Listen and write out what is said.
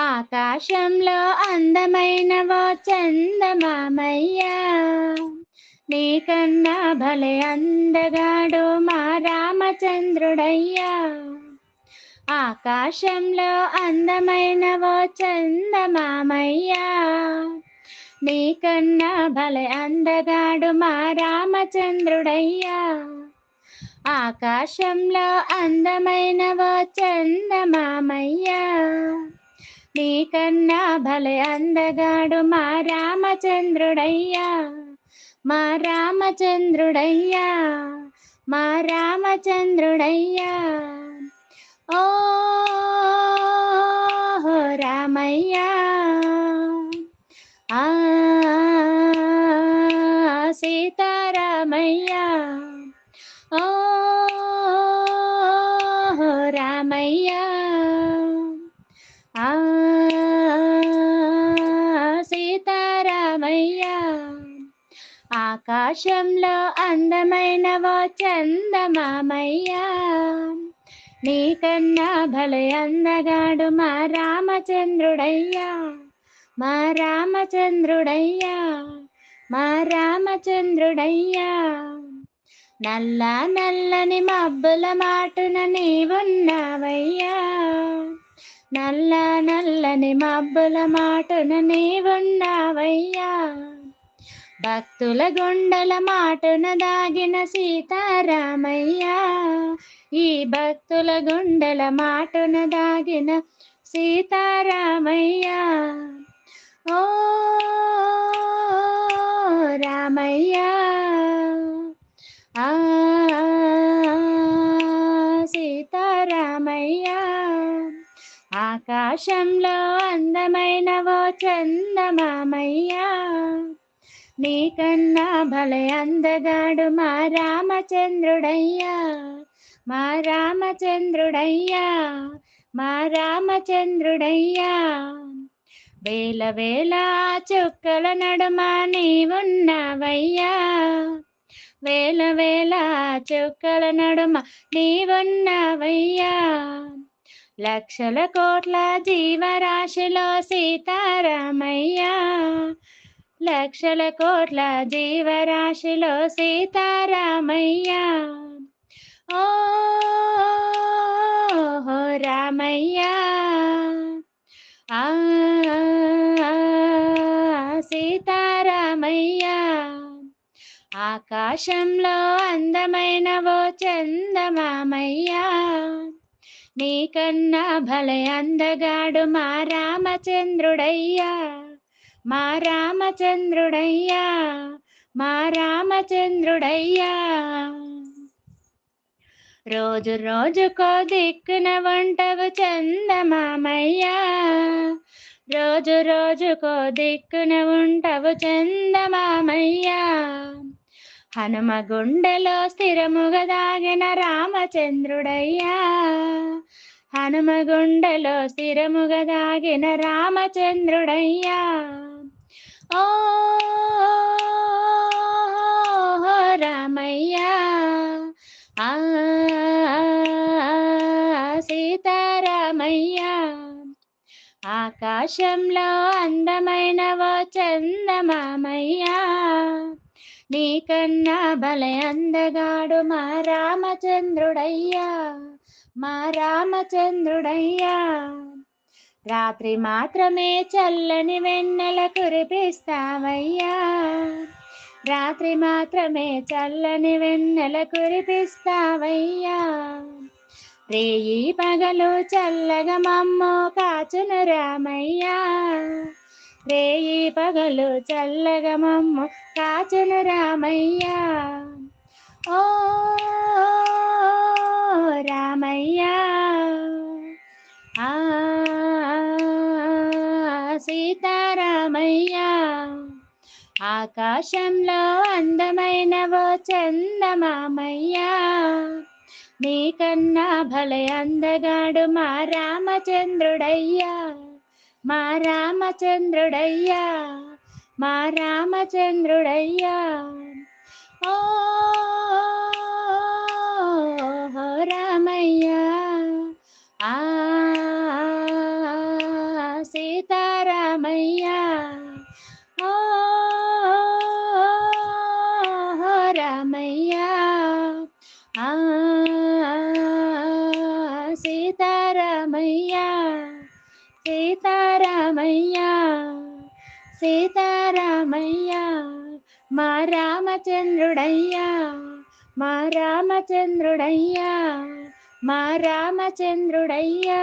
ఆకాశంలో అందమైన అందమైనవో చందమామయ్య. నీకన్నా భలే అందగాడు మా రామచంద్రుడయ్యా. ఆకాశంలో అందమైన అందమైనవో చందమామయ్యా. నీకన్నా భలే అందగాడు మా రామచంద్రుడయ్యా. ఆకాశంలో అందమైన అందమైనవో చందమామయ్యా. నీకన్నా భలే అందగాడు మా రామచంద్రుడయ్యా. మా రామచంద్రుడయ్యా. మా రామచంద్రుడయ్యా. ఓ రామయ్యా. ఆ సీతారామయ్యా. ఆకాశంలో అందమైనవో చందమామయ్యా నీకన్నా భలే అందగాడు మా రామచంద్రుడయ్యా. మా రామచంద్రుడయ్యా. మా రామచంద్రుడయ్యా. నల్ల నల్లని మబ్బుల మాటున నీవున్నావయ్యా. నల్ల నల్లని మబ్బుల మాటున నీవున్నావయ్యా. భక్తుల గుండెల మాటున దాగిన సీతారామయ్య. ఈ భక్తుల గుండెల మాటున దాగిన సీతారామయ్య. ఓ రామయ్య. ఆ సీతారామయ్య. ఆకాశంలో అందమైన ఓ చందమామయ్యా. నీకన్నా భలే అందగాడు మా రామచంద్రుడయ్యా. మా రామచంద్రుడయ్యా. మా రామచంద్రుడయ్యా. వేల వేల చుక్కల నడుమ నీవున్నావయ్యా. వేల వేల చుక్కల నడుమ నీవున్నావయ్యా. లక్షల కోట్ల జీవరాశిలో సీతారామయ్యా. లక్షల కోట్ల జీవరాశిలో సీతారామయ్య. ఓ రామయ్య. ఆ సీతారామయ్య. ఆకాశంలో అందమైనవో చందమామయ్యా. నీకన్నా భలే అందగాడు మా రామచంద్రుడయ్యా. మా రామచంద్రుడయ్యా మా రామచంద్రుడయ్యా. రోజు రోజుకో దిక్కున వంటవు చందమామయ్యా. రోజు రోజుకో దిక్కున ఉంటవు చందమామయ్యా. హనుమ గుండెలో స్థిరముగా దాగిన రామచంద్రుడయ్యా. హనుమ గుండెలో స్థిరముగా దాగిన రామచంద్రుడయ్యా. రామయ్య ఆ సీతారామయ్యా. ఆకాశంలో అందమైనవో చందమామయ్యా. నీకన్నా భలే అందగాడు మా రామచంద్రుడయ్యా. మా రామచంద్రుడయ్యా. రాత్రి మాత్రమే చల్లని వెన్నెల కురిపిస్తావయ్యా రాత్రి మాత్రమే చల్లని వెన్నెల కురిపిస్తావయ్యా రేయి పగలు చల్లగా మమ్మో కాచును రామయ్యా. రేయి పగలు చల్లగా మమ్ము కాచును రామయ్యా. ఓ సీతారామయ్యా. ఆకాశంలో అందమైనవో చందమామయ్యా. నీకన్నా భలే అందగాడు మా రామచంద్రుడయ్యా. మా రామచంద్రుడయ్యా మా రామచంద్రుడయ్యా. ఓ సీతారామయ్యా సీతారామయ్యా మా రామచంద్రుడయ్యా మా రామచంద్రుడయ్యా మా రామచంద్రుడయ్యా.